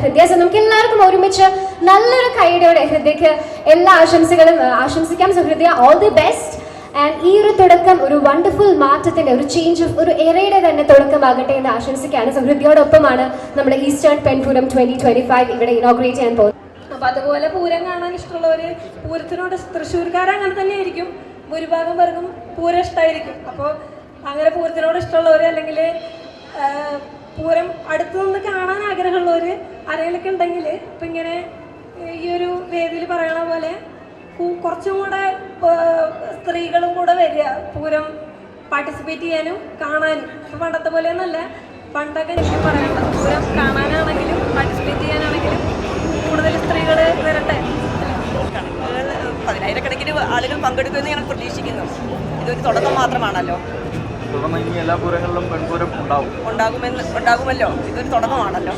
ഹൃദയ നമുക്ക് എല്ലാവർക്കും ഒരുമിച്ച് നല്ലൊരു കൈയുടെ ഹൃദയക്ക് എല്ലാ ആശംസകളും ആശംസിക്കാം. So Hridaya all the best and ഈ ഒരു തുടക്കം ഒരു വണ്ടർഫുൾ മാറ്റത്തിന്റെ ഒരു ചേഞ്ച് ഓഫ് ഒരു എറയുടെ തന്നെ തുടക്കമാകട്ടെ എന്ന് ആശംസിക്കുകയാണ്. സോ ഹൃദയോടൊപ്പമാണ് നമ്മുടെ ഈസ്റ്റേൺ പെൺപൂരം ട്വന്റി ട്വന്റി ഫൈവ് ഇവിടെ ഇനോഗ്രേറ്റ് ചെയ്യാൻ പോകുന്നത്. അപ്പൊ അതുപോലെ പൂരം കാണാൻ ഇഷ്ടമുള്ളവര് പൂരത്തിനോട് തൃശ്ശൂർക്കാർ അങ്ങനെ തന്നെ തന്നെയായിരിക്കും. ഭൂരിഭാഗം പേർക്കും പൂരം ഇഷ്ടമായിരിക്കും അപ്പോൾ അങ്ങനെ പൂരത്തിനോട് ഇഷ്ടമുള്ളവർ അല്ലെങ്കിൽ പൂരം അടുത്തു നിന്ന് ആരെങ്കിലൊക്കെ ഉണ്ടെങ്കിൽ ഇപ്പം ഇങ്ങനെ ഈ ഒരു വേദിയിൽ പറയണ പോലെ കുറച്ചും കൂടെ സ്ത്രീകളും കൂടെ വരിക. പൂരം പാർട്ടിസിപ്പേറ്റ് ചെയ്യാനും കാണാനും. ഇപ്പം പണ്ടത്തെ പോലെയൊന്നല്ല. പണ്ടൊക്കെ എനിക്ക് പറയണ്ട പൂരം കാണാനാണെങ്കിലും പാർട്ടിസിപ്പേറ്റ് ചെയ്യാനാണെങ്കിലും കൂടുതൽ സ്ത്രീകൾ വരട്ടെ. പതിനായിരക്കണക്കിന് ആളുകൾ പങ്കെടുക്കുമെന്ന് ഞങ്ങൾ പ്രതീക്ഷിക്കുന്നു. ഇതൊരു തുടക്കം മാത്രമാണല്ലോ. തുടർന്ന് ഇനി എല്ലാ പൂരങ്ങളിലും പെൺപൂരം ഉണ്ടാവും. ഉണ്ടാകുമെന്ന് ഉണ്ടാകുമല്ലോ. ഇതൊരു തുടക്കമാണല്ലോ.